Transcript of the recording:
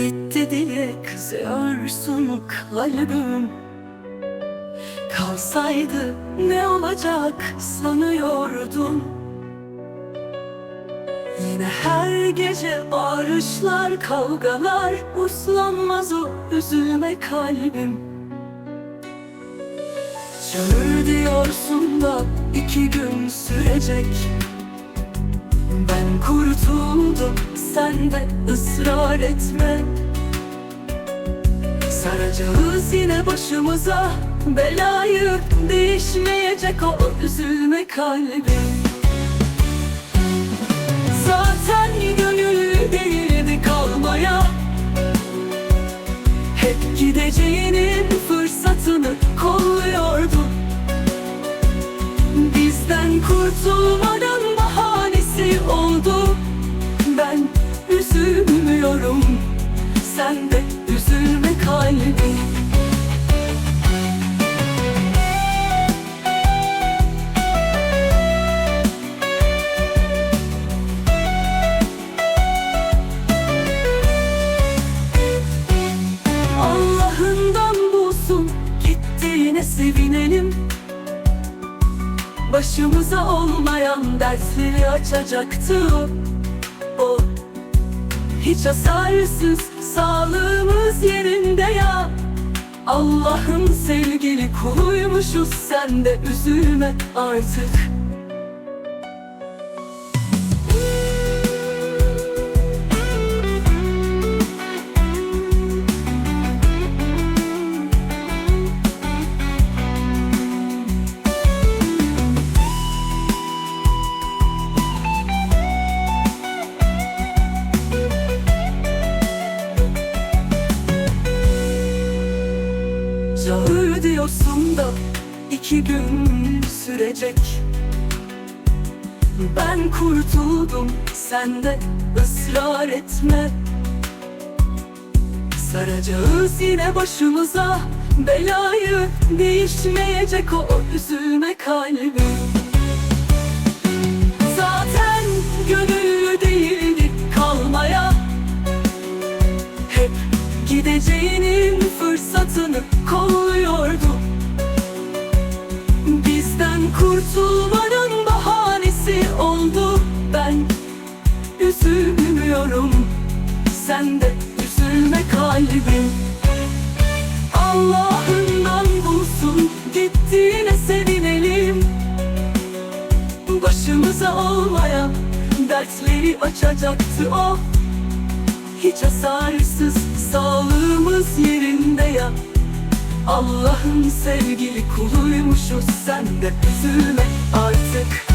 Gitti diye kızıyorsun kalbim. Kalsaydı ne olacak sanıyordum. Yine her gece bağırışlar, kavgalar Uslanmaz o üzülme kalbim. Çağır diyorsun da iki gün sürecek kurtuldum. Sen de ısrar etme. Saracağız yine başımıza. Belayı Değişmeyecek o üzülme kalbim Zaten gönüllü gittiğine sevinelim. Başımıza olmayan dersleri açacaktı o. Hiç hasarsız sağlığımız yerinde ya. Allah'ın sevgili kuluymuşuz sen de üzülme artık Çağır diyorsun da iki gün sürecek. Ben kurtuldum sen de ısrar etme. Saracağız yine başımıza belayı Değişmeyecek o üzülme kalbim Zaten gönüllü değildik kalmaya. Hep gideceğinin fırsatını kolluyordu. Bizden kurtulmanın bahanesi oldu. Ben üzülmüyorum Sen de üzülme kalbim. Allah'ından bulsun gittiğine sevinelim. Başımıza olmayan dertleri açacaktı o hiç hasarsız Sağlığımız yerinde ya. Allah'ın sevgili kuluymuş sen de üzülme artık.